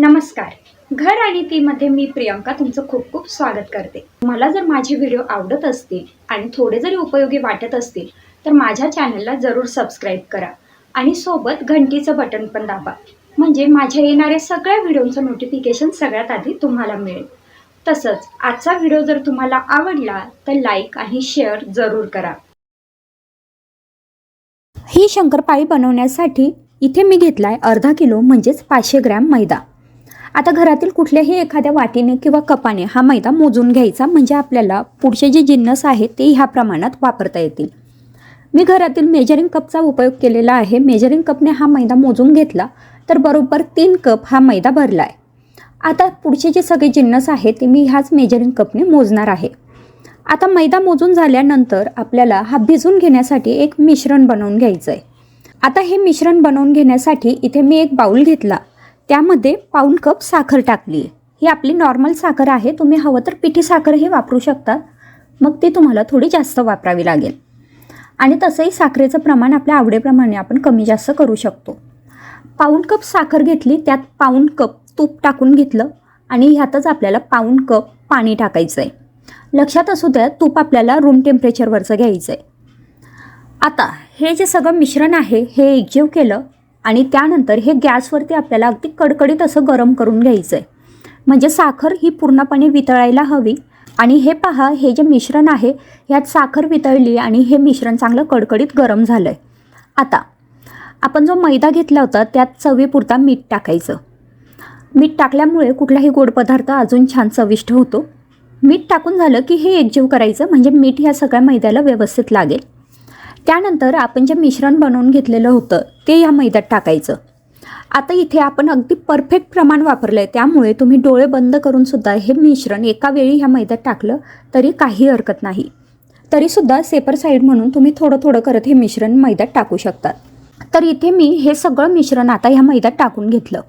नमस्कार. घर आणि तीमध्ये मी प्रियंका तुमचं खूप खूप स्वागत करते. मला जर माझे व्हिडिओ आवडत असतील आणि थोडे जरी उपयोगी वाटत असतील तर माझ्या चॅनलला जरूर सबस्क्राईब करा आणि सोबत घंटीचं बटन पण दाबा. म्हणजे माझ्या येणाऱ्या सगळ्या व्हिडिओचं नोटिफिकेशन सगळ्यात आधी तुम्हाला मिळेल. तसंच आजचा व्हिडिओ जर तुम्हाला आवडला तर लाईक आणि शेअर जरूर करा. ही शंकरपाळी बनवण्यासाठी इथे मी घेतला आहे अर्धा किलो म्हणजेच पाचशे ग्रॅम मैदा. आता घरातील कुठल्याही एखाद्या वाटीने किंवा कपाने हा मैदा मोजून घ्यायचा म्हणजे आपल्याला पुढचे जे जिन्नस आहेत ते ह्या प्रमाणात वापरता येतील. मी घरातील मेजरिंग कपचा उपयोग केलेला आहे. मेजरिंग कपने हा मैदा मोजून घेतला तर बरोबर तीन कप हा मैदा भरला आहे आता पुढचे जे सगळे जिन्नस आहेत ते मी ह्याच मेजरिंग कपने मोजणार आहे. आता मैदा मोजून झाल्यानंतर आपल्याला हा भिजून घेण्यासाठी एक मिश्रण बनवून घ्यायचं आहे आता हे मिश्रण बनवून घेण्यासाठी इथे मी एक बाऊल घेतला. त्यामध्ये पाऊण कप साखर टाकली आहे ही आपली नॉर्मल साखर आहे. तुम्ही हवं तर पिठी साखरही वापरू शकता. मग ती तुम्हाला थोडी जास्त वापरावी लागेल. आणि तसंही साखरेचं प्रमाण आपल्या आवडीप्रमाणे आपण कमी जास्त करू शकतो. पाऊण कप साखर घेतली त्यात पाऊण कप तूप टाकून घेतलं आणि ह्यातच आपल्याला पाऊण कप पाणी टाकायचं आहे लक्षात असू द्या तूप आपल्याला रूम टेम्परेचरवरचं घ्यायचं आहे आता हे जे सगळं मिश्रण आहे हे एकजीव केलं आणि त्यानंतर हे गॅसवरती आपल्याला अगदी कडकडीत असं गरम करून घ्यायचं आहे म्हणजे साखर ही पूर्णपणे वितळायला हवी. आणि हे पहा हे जे मिश्रण आहे ह्यात साखर वितळली आणि हे मिश्रण चांगलं कडकडीत गरम झालं आहे आता आपण जो मैदा घेतला होता त्यात चवीपुरता मीठ टाकायचं. मीठ टाकल्यामुळे कुठलाही गोड पदार्थ अजून छान चविष्ट होतो. मीठ टाकून झालं की हे एकजीव करायचं म्हणजे मीठ ह्या सगळ्या मैद्याला व्यवस्थित लागेल. त्यानंतर आपण जे मिश्रण बनवून घेतलेलं होतं ते या मैद्यात टाकायचं. आता इथे आपण अगदी परफेक्ट प्रमाण वापरलं आहे त्यामुळे तुम्ही डोळे बंद करून सुद्धा हे मिश्रण एका वेळी ह्या मैद्यात टाकलं तरी काही हरकत नाही. तरीसुद्धा सेपर साईड म्हणून तुम्ही थोडं थोडं करत हे मिश्रण मैद्यात टाकू शकतात तर इथे मी हे सगळं मिश्रण आता ह्या मैद्यात टाकून घेतलं.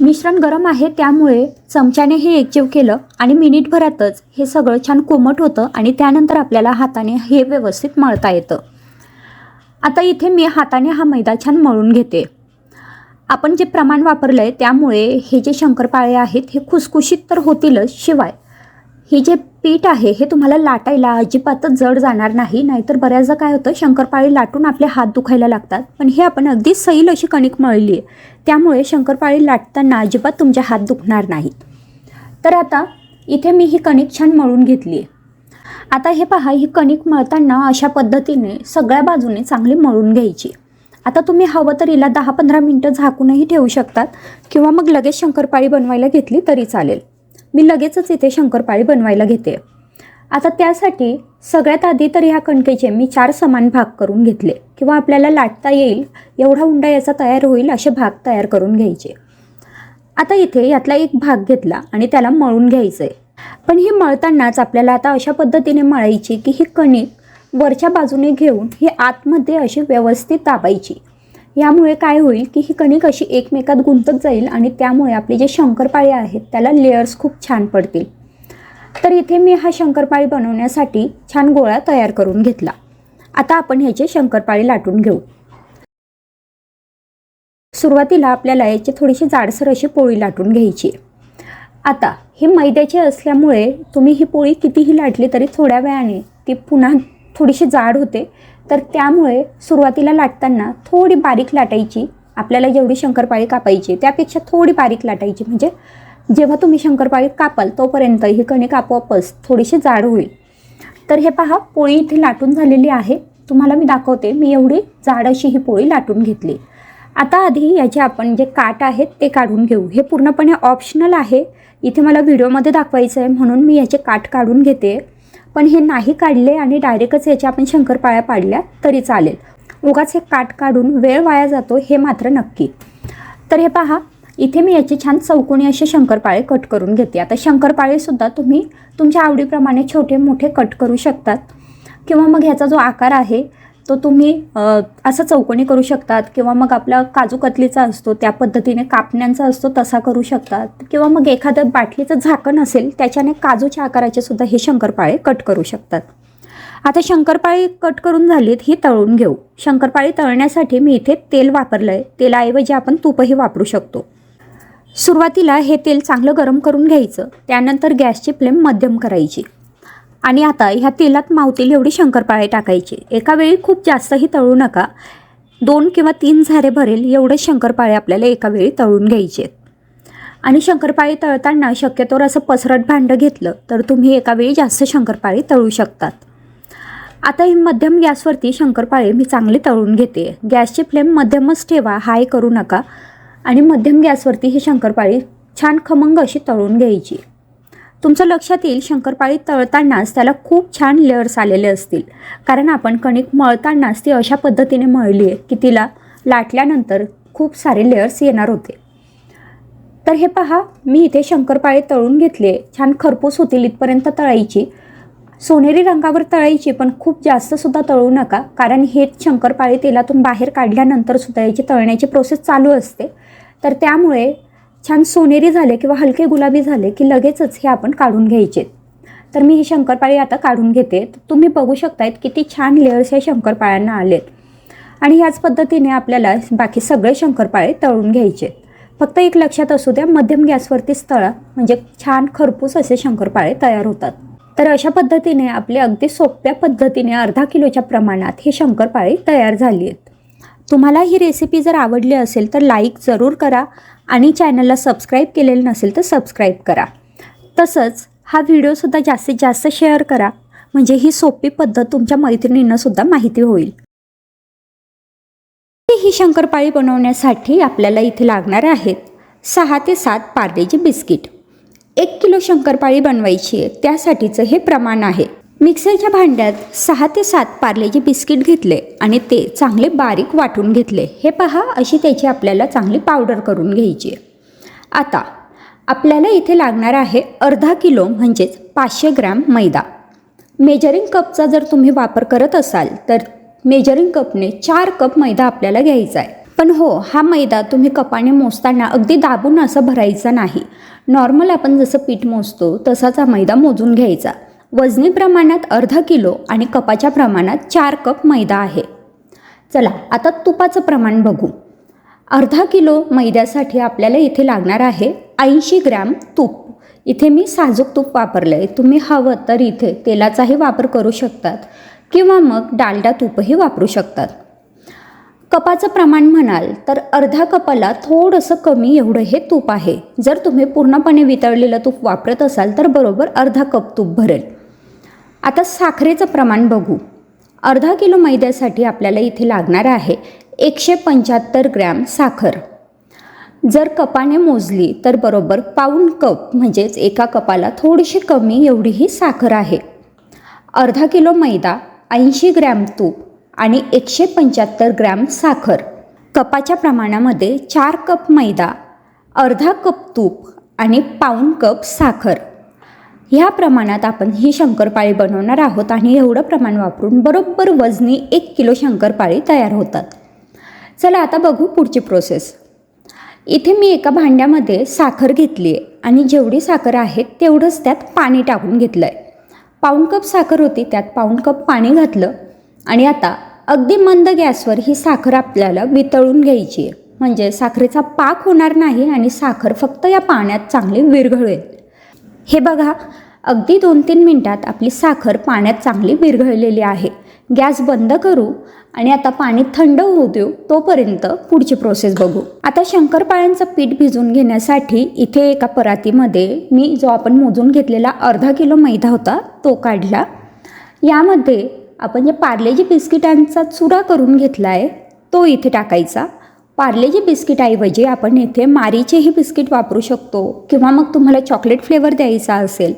मिश्रण गरम आहे त्यामुळे चमच्याने हे एकजीव केलं आणि मिनिटभरातच हे सगळं छान कोमट होतं आणि त्यानंतर आपल्याला हाताने हे व्यवस्थित मळता येतं. आता इथे मी हाताने हा मैदा छान मळून घेते. आपण जे प्रमाण वापरलं आहे त्यामुळे हे जे शंकरपाळे आहेत हे खुसखुशीत तर होतीलच शिवाय. हे जे पीठ आहे हे तुम्हाला लाटायला अजिबातच जड जाणार नाही नाहीतर बऱ्याचदा काय होतं शंकरपाळी लाटून आपले हात दुखायला लागतात. पण हे आपण अगदी सैल अशी कणिक मळली आहे त्यामुळे शंकरपाळी लाटताना अजिबात तुमचे हात दुखणार नाहीत. तर आता इथे मी ही कणिक छान मळून घेतली आहे आता हे पहा ही कणिक मळताना अशा पद्धतीने सगळ्या बाजूने चांगली मळून घ्यायची. आता तुम्ही हवं तर हिला दहा पंधरा मिनटं झाकूनही ठेवू शकतात किंवा मग लगेच शंकरपाळी बनवायला घेतली तरी चालेल. मी लगेचच इथे शंकरपाळी बनवायला घेते. आता त्यासाठी सगळ्यात आधी तर ह्या कणकेचे मी चार समान भाग करून घेतले किंवा आपल्याला लाटता येईल एवढा उंडा याचा तयार होईल असे भाग तयार करून घ्यायचे. आता इथे यातला एक भाग घेतला आणि त्याला मळून घ्यायचं आहे पण ही मळतानाच आपल्याला आता अशा पद्धतीने मळायची की ही कणिक वरच्या बाजूने घेऊन ही आतमध्ये अशी व्यवस्थित दाबायची. यामुळे काय होईल की ही कणिक अशी एकमेकात गुंतत जाईल आणि त्यामुळे आपले जे शंकरपाळे आहेत त्याला लेयर्स खूप छान पडतील. तर इथे मी हा शंकरपाळी बनवण्यासाठी छान गोळा तयार करून घेतला. आता आपण ह्याचे शंकरपाळी लाटून घेऊ. सुरुवातीला आपल्याला याची थोडीशी जाडसर अशी पोळी लाटून घ्यायची. आता हे मैद्याची असल्यामुळे तुम्ही ही पोळी कितीही लाटली तरी थोड्या वेळाने ती पुन्हा थोडीशी जाड होते. तर त्यामुळे सुरुवातीला लाटताना थोडी बारीक लाटायची. आपल्याला जेवढी शंकरपाळी कापायची त्यापेक्षा थोडी बारीक लाटायची. म्हणजे जेव्हा तुम्ही शंकरपाळी कापाल तोपर्यंत ही कणिक आपोआपच थोडीशी जाड होईल. तर हे पहा पोळी इथे लाटून झालेली आहे. तुम्हाला मी दाखवते मी एवढी जाड अशी ही पोळी लाटून घेतली. आता आधी याचे आपण जे काट आहेत ते काढून घेऊ. हे पूर्णपणे ऑप्शनल आहे. इथे मला व्हिडिओमध्ये दाखवायचं आहे म्हणून मी याचे काट काढून घेते. पण हे नाही काढले आणि डायरेक्टच याच्या आपण शंकरपाळ्या पाडल्या तरी चालेल. उगाच हे काट काढून वेळ वाया जातो हे मात्र नक्की. तर हे पहा इथे मी याचे छान चौकोनी असे शंकरपाळे कट करून घेते. आता शंकरपाळेसुद्धा तुम्ही तुमच्या आवडीप्रमाणे छोटे मोठे कट करू शकतात. किंवा मग ह्याचा जो आकार आहे तो तुम्ही असं चौकोनी करू शकतात किंवा मग आपला काजू कतलीचा असतो त्या पद्धतीने कापण्यांचा असतो तसा करू शकतात. किंवा मग एखादं बाटलीचं झाकण असेल त्याच्याने काजूच्या आकाराचे सुद्धा हे शंकरपाळे कट करू शकतात. आता शंकरपाळी कट करून झालीत ही तळून घेऊ. शंकरपाळी तळण्यासाठी मी इथे तेल वापरलं आहे तेलाऐवजी आपण तूपही वापरू शकतो. सुरुवातीला हे तेल चांगलं गरम करून घ्यायचं. त्यानंतर गॅसची फ्लेम मध्यम करायची. आणि आता ह्या तेलात मावतील एवढी शंकरपाळे टाकायची. एका वेळी खूप जास्तही तळू नका. दोन किंवा तीन झारे भरेल एवढे शंकरपाळे आपल्याला एका वेळी तळून घ्यायचे आहेत आणि शंकरपाळी तळताना शक्यतोवर असं पसरट भांडं घेतलं तर तुम्ही एका वेळी जास्त शंकरपाळी तळू शकतात. आता ही मध्यम गॅसवरती शंकरपाळे मी चांगली तळून घेते. गॅसची फ्लेम मध्यमच ठेवा हाय करू नका. आणि मध्यम गॅसवरती ही शंकरपाळी छान खमंग अशी तळून घ्यायची. तुमचं लक्षात येईल शंकरपाळी तळतानाच त्याला खूप छान लेअर्स आलेले असतील. कारण आपण कणिक मळतानाच ती अशा पद्धतीने मळली आहे की तिला लाटल्यानंतर खूप सारे लेअर्स येणार होते. तर हे पहा मी इथे शंकरपाळी तळून घेतले. छान खरपूस होतील इथपर्यंत तळायची. सोनेरी रंगावर तळायची पण खूप जास्तसुद्धा तळू नका. कारण हे शंकरपाळी तेलातून बाहेर काढल्यानंतर सुद्धा याची तळण्याची प्रोसेस चालू असते. तर त्यामुळे छान सोनेरी झाले किंवा हलके गुलाबी झाले की लगेचच हे आपण काढून घ्यायचे. तर मी ही शंकरपाळी आता काढून घेते. तुम्ही बघू शकतायत किती छान लेअर्स या शंकरपाळ्यांना आलेत. आणि ह्याच पद्धतीने आपल्याला बाकी सगळे शंकरपाळे तळून घ्यायचे. फक्त एक लक्षात असू द्या मध्यम गॅसवरतीच तळा म्हणजे छान खरपूस असे शंकरपाळे तयार होतात. तर अशा पद्धतीने आपले अगदी सोप्या पद्धतीने अर्धा किलोच्या प्रमाणात हे शंकरपाळे तयार झाली आहेत तुम्हाला ही रेसिपी जर आवडली असेल तर लाईक जरूर करा आणि चॅनलला सबस्क्राईब केलेलं नसेल तर सबस्क्राईब करा. तसंच हा व्हिडिओसुद्धा जास्तीत जास्त शेअर करा. म्हणजे ही सोपी पद्धत तुमच्या मैत्रिणींनासुद्धा माहिती होईल. ही शंकरपाळी बनवण्यासाठी आपल्याला इथे लागणार आहेत सहा ते सात पार्लेजी बिस्किट. एक किलो शंकरपाळी बनवायची आहे. त्यासाठीचं हे प्रमाण आहे. मिक्सरच्या भांड्यात सहा ते सात पार्लेचे बिस्किट घेतले आणि ते चांगले बारीक वाटून घेतले. हे पहा अशी त्याची आपल्याला चांगली पावडर करून घ्यायची आहे. आता आपल्याला इथे लागणार आहे अर्धा किलो म्हणजेच पाचशे ग्रॅम मैदा. मेजरिंग कपचा जर तुम्ही वापर करत असाल तर मेजरिंग कपने चार कप मैदा आपल्याला घ्यायचा आहे. पण हो हा मैदा तुम्ही कपाने मोजताना अगदी दाबून असं भरायचा नाही. नॉर्मल आपण जसं पीठ मोजतो तसाच हा मैदा मोजून घ्यायचा. वजनी प्रमाणात अर्धा किलो आणि कपाच्या प्रमाणात चार कप मैदा आहे. चला आता तुपाचं प्रमाण बघू. अर्धा किलो मैद्यासाठी आपल्याला इथे लागणार आहे ऐंशी ग्रॅम तूप. इथे मी साजूक तूप वापरलं आहे तुम्ही हवं तर इथे तेलाचाही वापर करू शकतात किंवा मग डालडा तूपही वापरू शकतात. कपाचं प्रमाण म्हणाल तर अर्धा कपाला थोडंसं कमी एवढं हे तूप आहे. जर तुम्ही पूर्णपणे वितळलेलं तूप वापरत असाल तर बरोबर अर्धा कप तूप भरेल. आता साखरेचं प्रमाण बघू. अर्धा किलो मैद्यासाठी आपल्याला इथे लागणार आहे एकशे पंच्याहत्तर ग्रॅम साखर. जर कपाने मोजली तर बरोबर पाऊण कप म्हणजेच एका कपाला थोडीशी कमी एवढी ही साखर आहे. अर्धा किलो मैदा ऐंशी ग्रॅम तूप आणि एकशे पंच्याहत्तर ग्रॅम साखर. कपाच्या प्रमाणामध्ये चार कप मैदा अर्धा कप तूप आणि पाऊण कप साखर. ह्या प्रमाणात आपण ही शंकरपाळी बनवणार आहोत आणि एवढं प्रमाण वापरून बरोबर वजनी एक किलो शंकरपाळी तयार होतात. चला आता बघू पुढची प्रोसेस इथे मी एका भांड्यामध्ये साखर घेतली आहे आणि जेवढी साखर आहे तेवढंच त्यात पाणी टाकून घेतलं आहे पाऊण कप साखर होती त्यात पाऊण कप पाणी घातलं आणि आता अगदी मंद गॅसवर ही साखर आपल्याला वितळून घ्यायची आहे. म्हणजे साखरेचा पाक होणार नाही आणि साखर फक्त या पाण्यात चांगली विरघळेल. हे बघा अगदी दोन तीन मिनटात आपली साखर पाण्यात चांगली विरघळलेली आहे. गॅस बंद करू आणि आता पाणी थंड होऊ देऊ तोपर्यंत पुढची प्रोसेस बघू. आता शंकरपाळ्यांचं पीठ भिजून घेण्यासाठी इथे एका परातीमध्ये मी जो आपण मोजून घेतलेला अर्धा किलो मैदा होता तो काढला. यामध्ये आपण जे पार्लेजी बिस्किटांचा चुरा करून घेतला आहे तो इथे टाकायचा. पार्लेजी बिस्किटऐवजी आपण इथे मारीचेही बिस्किट वापरू शकतो किंवा मग तुम्हाला चॉकलेट फ्लेवर द्यायचा असेल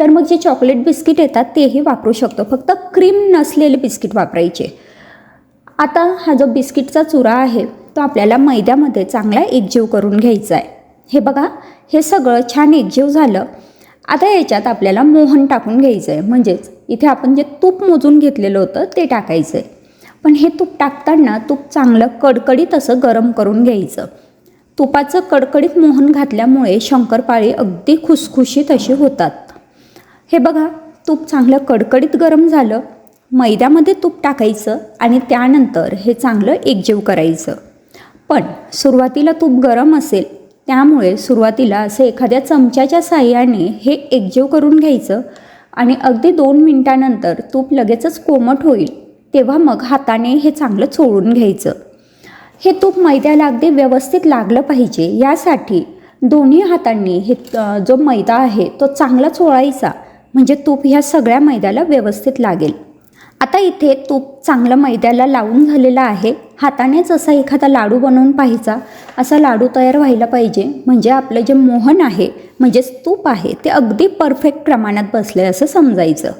तर मग जे चॉकलेट बिस्किट येतात तेही वापरू शकतो. फक्त क्रीम नसलेले बिस्किट वापरायचे. आता हा जो बिस्किटचा चुरा आहे तो आपल्याला मैद्यामध्ये चांगला एकजीव करून घ्यायचा आहे हे बघा हे सगळं छान एकजीव झालं. आता याच्यात आपल्याला मोहन टाकून घ्यायचं आहे म्हणजेच इथे आपण जे तूप मोजून घेतलेलं होतं ते टाकायचं आहे पण हे तूप टाकताना तूप चांगलं कडकडीत असं गरम करून घ्यायचं. तुपाचं कडकडीत मोहन घातल्यामुळे शंकरपाळी अगदी खुसखुशीत अशी होतात. हे बघा तूप चांगलं कडकडीत गरम झालं. मैद्यामध्ये तूप टाकायचं आणि त्यानंतर हे चांगलं एकजीव करायचं. पण सुरुवातीला तूप गरम असेल त्यामुळे सुरुवातीला असं एखाद्या चमच्याच्या साह्याने हे एकजीव करून घ्यायचं आणि अगदी दोन मिनटानंतर तूप लगेचच कोमट होईल तेव्हा मग हाताने हे चांगलं चोळून घ्यायचं. हे तूप मैद्याला अगदी व्यवस्थित लागलं पाहिजे यासाठी दोन्ही हातांनी हे जो मैदा आहे तो चांगला चोळायचा. म्हणजे तूप ह्या सगळ्या मैद्याला व्यवस्थित लागेल. आता इथे तूप चांगलं मैद्याला लावून झालेलं आहे. हातानेच असा एखादा लाडू बनवून पाहायचा. असा लाडू तयार व्हायला पाहिजे. म्हणजे आपलं जे मोहन आहे म्हणजेच तूप आहे ते अगदी परफेक्ट प्रमाणात बसलं आहे असं समजायचं.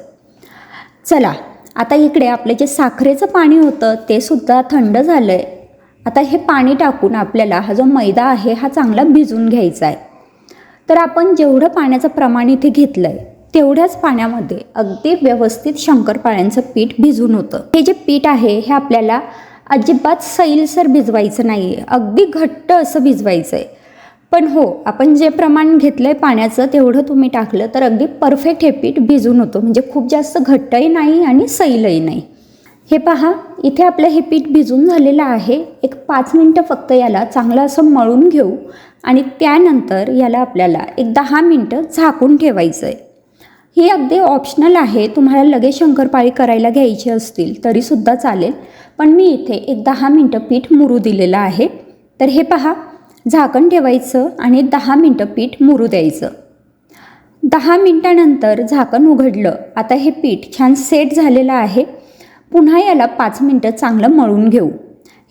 चला आता इकडे आपलं जे साखरेचं पाणी होतं ते सुद्धा थंड झालं आहे आता हे पाणी टाकून आपल्याला हा जो मैदा आहे हा चांगला भिजून घ्यायचा आहे. तर आपण जेवढं पाण्याचं प्रमाण इथे घेतलं आहे तेवढ्याच पाण्यामध्ये अगदी व्यवस्थित शंकरपाळ्यांचं पीठ भिजून होतं. हे जे पीठ आहे हे आपल्याला अजिबात सैलसर भिजवायचं नाही आहे अगदी घट्ट असं भिजवायचं आहे पण हो आपण जे प्रमाण घेतलं आहे पाण्याचं तेवढं तुम्ही टाकलं तर अगदी परफेक्ट हे पीठ भिजून होतं. म्हणजे खूप जास्त घट्टही नाही आणि सैलही नाही. हे पहा इथे आपलं हे पीठ भिजून झालेलं आहे. एक पाच मिनटं फक्त याला चांगलं असं मळून घेऊ आणि त्यानंतर याला आपल्याला एक दहा मिनटं झाकून ठेवायचं आहे ही अगदी ऑप्शनल आहे. तुम्हाला लगेच शंकरपाळी करायला घ्यायची असतील तरीसुद्धा चालेल. पण मी इथे एक दहा मिनटं पीठ मुरू दिलेलं आहे. तर हे पहा झाकण ठेवायचं आणि दहा मिनटं पीठ मुरू द्यायचं. दहा मिनटानंतर झाकण उघडलं. आता हे पीठ छान सेट झालेलं आहे. पुन्हा याला पाच मिनटं चांगलं मळून घेऊ.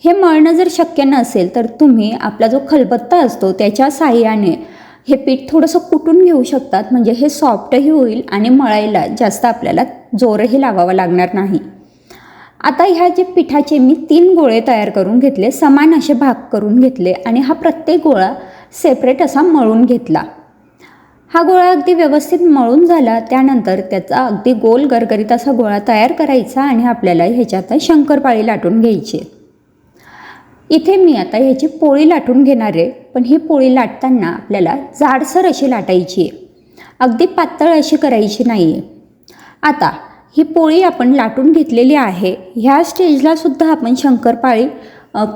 हे मळणं जर शक्य नसेल तर तुम्ही आपला जो खलबत्ता असतो त्याच्या साह्याने हे पीठ थोडंसं कुटून घेऊ शकतात म्हणजे हे सॉफ्टही होईल आणि मळायला जास्त आपल्याला जोरही लावावा लागणार नाही आता ह्या जे पिठाचे मी तीन गोळे तयार करून घेतले समान असे भाग करून घेतले आणि हा प्रत्येक गोळा सेपरेट असा मळून घेतला हा गोळा अगदी व्यवस्थित मळून झाला त्यानंतर त्याचा अगदी गोल गरगरीत असा गोळा तयार करायचा आणि आपल्याला ह्याच्यात शंकरपाळी लाटून घ्यायची आहे. इथे मी आता ह्याची पोळी लाटून घेणार आहे. पण ही पोळी लाटताना आपल्याला जाडसर अशी लाटायची आहे. अगदी पातळ अशी करायची नाही आहे आता ही पोळी आपण लाटून घेतलेली आहे. ह्या स्टेजला सुद्धा आपण शंकरपाळी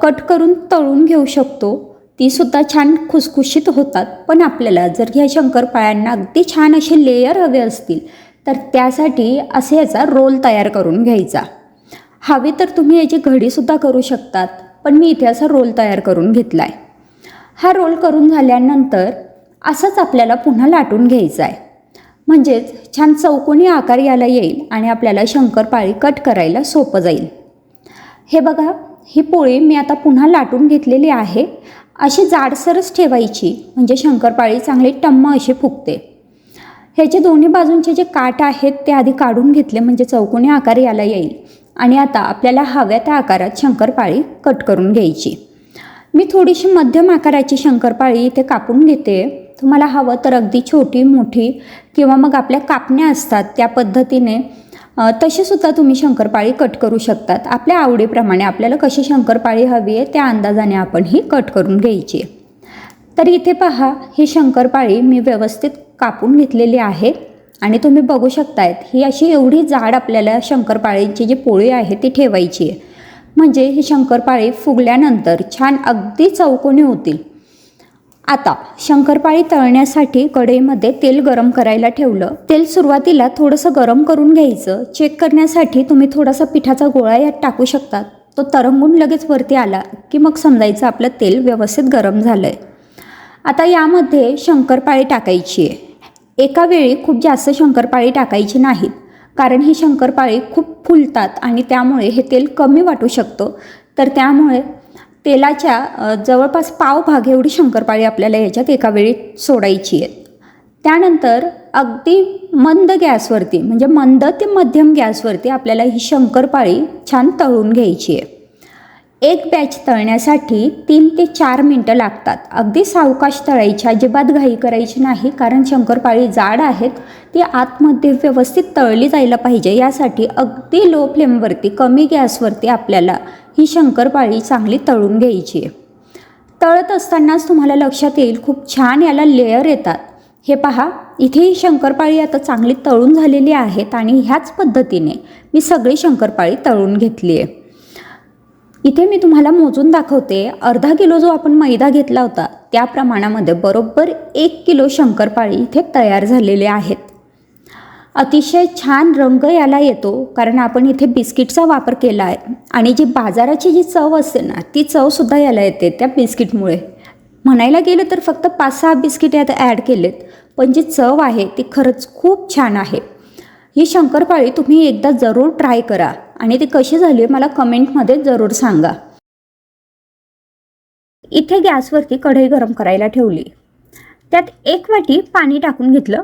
कट करून तळून घेऊ शकतो. तीसुद्धा छान खुसखुशीत होतात. पण आपल्याला जर ह्या शंकरपाळ्यांना अगदी छान असे लेयर हवे असतील तर त्यासाठी असे याचा रोल तयार करून घ्यायचा. हवे तर तुम्ही याची घडीसुद्धा करू शकतात. पण मी इथे असा रोल तयार करून घेतला आहे हा रोल करून झाल्यानंतर असंच आपल्याला पुन्हा लाटून घ्यायचा आहे म्हणजेच छान चौकोनी आकार याला येईल आणि आपल्याला शंकरपाळी कट करायला सोपं जाईल. हे बघा ही पोळी मी आता पुन्हा लाटून घेतलेली आहे. अशी जाडसरच ठेवायची म्हणजे शंकरपाळी चांगली टम्म अशी फुगते. ह्याचे दोन्ही बाजूंचे जे काट आहेत ते आधी काढून घेतले म्हणजे चौकोनी आकार याला येईल. आणि आता आपल्याला हव्या त्या आकारात शंकरपाळी कट करून घ्यायची. मी थोडीशी मध्यम आकाराची शंकरपाळी इथे कापून घेते. तुम्हाला हवं तर अगदी छोटी मोठी किंवा मग आपल्या कापण्या असतात त्या पद्धतीने तसेसुद्धा तशीसुद्धा तुम्ही शंकरपाळी कट करू शकतात. आपल्या आवडीप्रमाणे आपल्याला कशी शंकरपाळी हवी आहे त्या अंदाजाने आपण ही कट करून घ्यायची. तर इथे पहा ही शंकरपाळी मी व्यवस्थित कापून घेतलेली आहे. आणि तुम्ही बघू शकतायत ही अशी एवढी जाड आपल्याला शंकरपाळीची जी पोळी आहे ती ठेवायची आहे. म्हणजे ही शंकरपाळी फुगल्यानंतर छान अगदी चौकोनी होतील. आता शंकरपाळी तळण्यासाठी कढईमध्ये तेल गरम करायला ठेवलं. तेल सुरुवातीला थोडंसं गरम करून घ्यायचं. चेक करण्यासाठी तुम्ही थोडासा पिठाचा गोळा यात टाकू शकतात. तो तरंगून लगेच वरती आला की मग समजायचं आपलं तेल व्यवस्थित गरम झालं आहे आता यामध्ये शंकरपाळी टाकायची आहे. एका वेळी खूप जास्त शंकरपाळी टाकायची नाहीत. कारण ही शंकरपाळी खूप फुलतात आणि त्यामुळे हे तेल कमी वाटू शकतं. तर त्यामुळे तेलाच्या जवळपास पाव भाग एवढी शंकरपाळी आपल्याला याच्यात एका वेळी सोडायची आहे. त्यानंतर अगदी मंद गॅसवरती म्हणजे मंद ते मध्यम गॅसवरती आपल्याला ही शंकरपाळी छान तळून घ्यायची आहे. एक बॅच तळण्यासाठी तीन ते चार मिनटं लागतात. अगदी सावकाश तळायची अजिबात घाई करायची नाही कारण शंकरपाळी जाड आहेत. ती आतमध्ये व्यवस्थित तळली जायला पाहिजे. यासाठी अगदी लो फ्लेमवरती कमी गॅसवरती आपल्याला ही शंकरपाळी चांगली तळून घ्यायची आहे. तळत असतानाच तुम्हाला लक्षात येईल खूप छान याला लेयर येतात. हे पहा इथे ही शंकरपाळी आता चांगली तळून झालेली आहेत आणि ह्याच पद्धतीने मी सगळी शंकरपाळी तळून घेतली आहे. इथे मी तुम्हाला मोजून दाखवते. अर्धा किलो जो आपण मैदा घेतला होता त्या प्रमाणामध्ये बरोबर एक किलो शंकरपाळी इथे तयार झालेले आहेत. अतिशय छान रंग याला येतो कारण आपण इथे बिस्किटचा वापर केला आहे. आणि जी बाजाराची जी चव असते ना ती चवसुद्धा याला येते त्या बिस्किटमुळे. म्हणायला गेलं तर फक्त पाच सहा बिस्किट यात ॲड केलेत पण जी चव आहे ती खरंच खूप छान आहे. ही शंकरपाळी तुम्ही एकदा जरूर ट्राय करा. आणि ती कशी झाली मला कमेंटमध्ये जरूर सांगा. इथे गॅसवरती कढई गरम करायला ठेवली. त्यात एक वाटी पाणी टाकून घेतलं.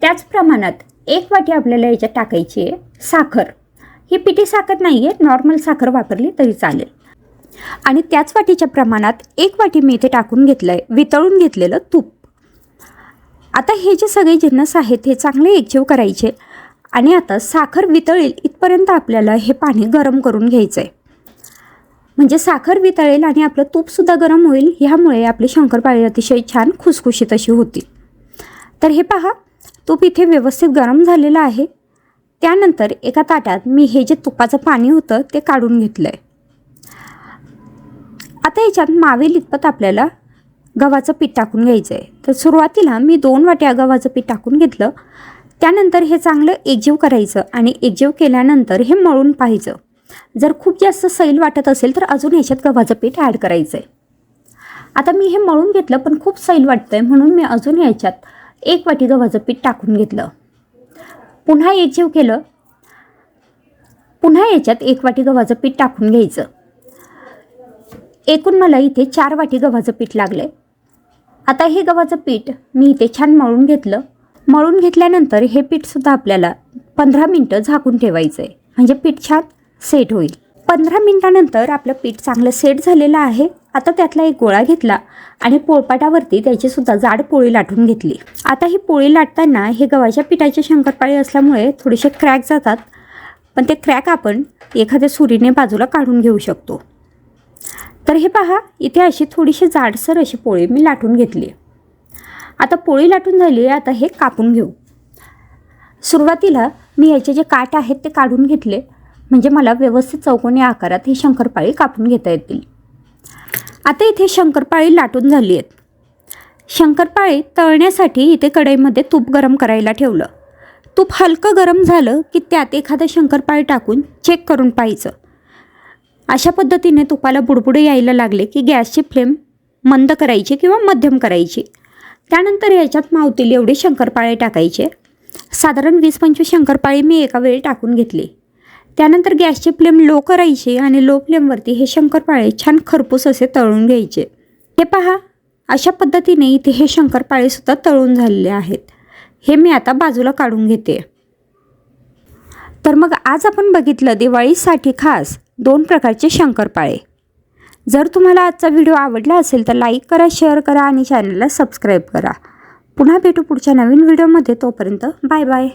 त्याच प्रमाणात एक वाटी आपल्याला याच्यात टाकायची आहे साखर. ही पिठी साखर नाही आहे नॉर्मल साखर वापरली तरी चालेल. आणि त्याच वाटीच्या प्रमाणात एक वाटी मी इथे टाकून घेतलं आहे वितळून घेतलेलं तूप. आता हे जे सगळे जिन्नस आहेत हे चांगले एकजीव करायचे. आणि आता साखर वितळेल इथपर्यंत आपल्याला हे पाणी गरम करून घ्यायचं आहे म्हणजे साखर वितळेल आणि आपलं तूपसुद्धा गरम होईल ह्यामुळे आपली शंकरपाळी अतिशय छान खुसखुशीत अशी होतील. तर हे पहा तूप इथे व्यवस्थित गरम झालेलं आहे. त्यानंतर एका ताटात मी हे जे तुपाचं पाणी होतं ते काढून घेतलं आहे आता याच्यात मावेल इतपत आपल्याला गव्हाचं पीठ टाकून घ्यायचं आहे तर सुरुवातीला मी दोन वाट्या गव्हाचं पीठ टाकून घेतलं. त्यानंतर हे चांगलं एकजीव करायचं आणि एकजीव केल्यानंतर हे मळून पाहायचं. जर खूप जास्त सैल वाटत असेल तर अजून याच्यात गव्हाचं पीठ ॲड करायचं आहे आता मी हे मळून घेतलं पण खूप सैल वाटतं आहे म्हणून मी अजून याच्यात एक वाटी गव्हाचं पीठ टाकून घेतलं. पुन्हा एकजीव केलं. पुन्हा याच्यात एक वाटी गव्हाचं पीठ टाकून घ्यायचं. एकूण मला इथे चार वाटी गव्हाचं पीठ लागलं आहे आता हे गव्हाचं पीठ मी इथे छान मळून घेतलं. मळून घेतल्यानंतर हे पीठसुद्धा आपल्याला पंधरा मिनटं झाकून ठेवायचं आहे म्हणजे पीठ छान सेट होईल. पंधरा मिनटानंतर आपलं पीठ चांगलं सेट झालेलं आहे. आता त्यातला एक गोळा घेतला आणि पोळपाटावरती त्याचीसुद्धा जाड पोळी लाटून घेतली. आता ही पोळी लाटताना हे गव्हाच्या पिठाचे शंकरपाळी असल्यामुळे थोडेसे क्रॅक जातात. पण ते क्रॅक आपण एखाद्या सुरीने बाजूला काढून घेऊ शकतो. तर हे पहा इथे अशी थोडीशी जाडसर अशी पोळी मी लाटून घेतली आता पोळी लाटून झाली आहे आता हे कापून घेऊ. सुरुवातीला मी याचे जे काट आहेत ते काढून घेतले. म्हणजे मला व्यवस्थित चौकोनी आकारात ही शंकरपाळी कापून घेता येतील. आता इथे शंकरपाळी लाटून झाली आहेत शंकरपाळी तळण्यासाठी इथे कढईमध्ये तूप गरम करायला ठेवलं. तूप हलकं गरम झालं की त्यात एखादं शंकरपाळी टाकून चेक करून पाहायचं. अशा पद्धतीने तुपाला बुडबुडे यायला लागले की गॅसची फ्लेम मंद करायची किंवा मध्यम करायची. त्यानंतर याच्यात मावतील एवढे शंकरपाळे टाकायचे. साधारण वीस पंचवीस शंकरपाळी मी एका वेळी टाकून घेतली. त्यानंतर गॅसची फ्लेम लो करायची आणि लो फ्लेमवरती हे शंकरपाळे छान खरपूस असे तळून घ्यायचे. हे पहा अशा पद्धतीने इथे हे शंकरपाळेसुद्धा तळून झालेले आहेत. हे मी आता बाजूला काढून घेते. तर मग आज आपण बघितलं दिवाळीसाठी खास दोन प्रकारचे शंकरपाळे. जर तुम्हाला आजचा व्हिडिओ आवडला असेल तर लाईक करा शेअर करा आणि चॅनलला सबस्क्राईब करा. पुन्हा भेटू पुढच्या नवीन व्हिडिओमध्ये. तोपर्यंत बाय बाय.